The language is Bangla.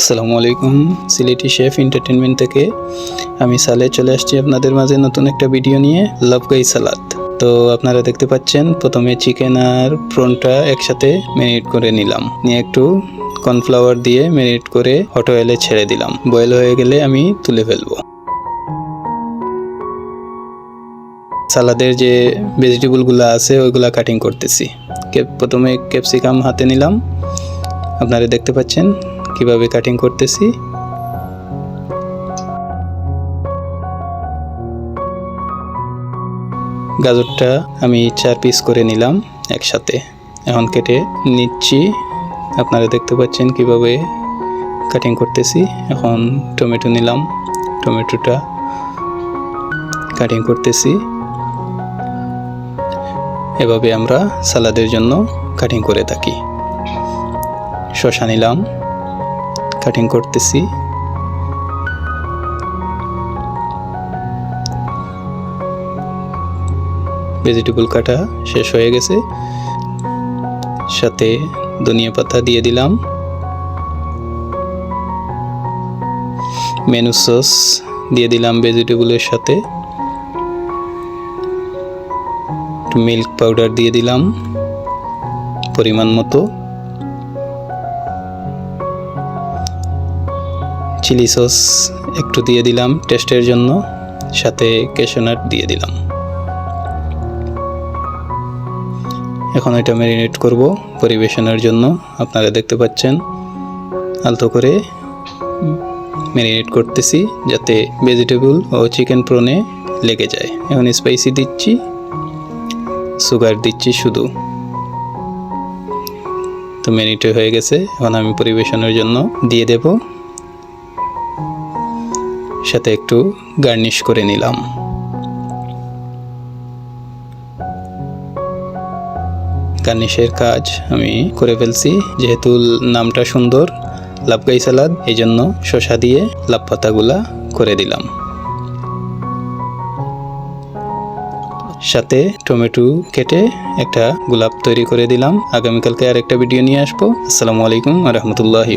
আসসালামু আলাইকুম, সিলেটি শেফ এন্টারটেনমেন্ট থেকে। আমি সালে চলে আসছি আপনাদের মাঝে নতুন একটা ভিডিও নিয়ে লাভগাই সালাদ। তো আপনারা দেখতে পাচ্ছেন, প্রথমে চিকেন আর প্রনটা একসাথে ম্যারিনেট করে নিলাম। নিয়ে একটু কর্নফ্লাওয়ার দিয়ে ম্যারিনেট করে হট অয়েলে ছেড়ে দিলাম। বয়েল হয়ে গেলে আমি তুলে ফেলব। সালাদের যে ভেজিটেবলগুলো আছে, ওইগুলা কাটিং করতেছি। প্রথমে ক্যাপসিকাম হাতে নিলাম। আপনারা দেখতে পাচ্ছেন কীভাবে কাটিং করতেছি? গাজরটা আমি চার পিস করে নিলাম একসাথে। এখন কেটে নিচ্ছি। আপনারা দেখতে পাচ্ছেন কীভাবে কাটিং করতেছি। এখন টমেটো নিলাম। টমেটোটা কাটিং করতেছি। এভাবে আমরা সালাদের জন্য কাটিং করে থাকি। শশা নিলাম। কাটিং করতেছি। ভেজিটেবল কাটা শেষ হয়ে গেছে। সাথে ধনিয়া পাতা দিয়ে দিলাম। মেনু সস দিয়ে দিলাম ভেজিটেবলের সাথে। মিল্ক পাউডার দিয়ে দিলাম। পরিমাণ মতো। চিলি সস একটু দিয়ে দিলাম টেস্টের জন্য, সাথে ক্যাশনাট দিয়ে দিলাম। এখন এটা ম্যারিনেট করব পরিবেশনের জন্য, আপনারা দেখতে পাচ্ছেন। আলতো করে ম্যারিনেট করতেছি যাতে ভেজিটেবল ও চিকেন প্রনে লেগে যায়। এখন স্পাইসি দিচ্ছি সুগার দিচ্ছি শুধু। তো ম্যারিনেট হয়ে গেছে, এখন আমি পরিবেশনের জন্য দিয়ে দেব। সাথে একটু গার্নিশ করে নিলাম। গার্নিশের কাজ আমি করে ফেলছি। যেহেতু নামটা সুন্দর লাভগাই সালাদ এই জন্য শশা দিয়ে লাভ পাতাগুলা করে দিলাম। সাথে টমেটো কেটে একটা গোলাপ তৈরি করে দিলাম। আগামীকালকে আর একটা ভিডিও নিয়ে আসব। আসসালামু আলাইকুম রহমতুল্লাহি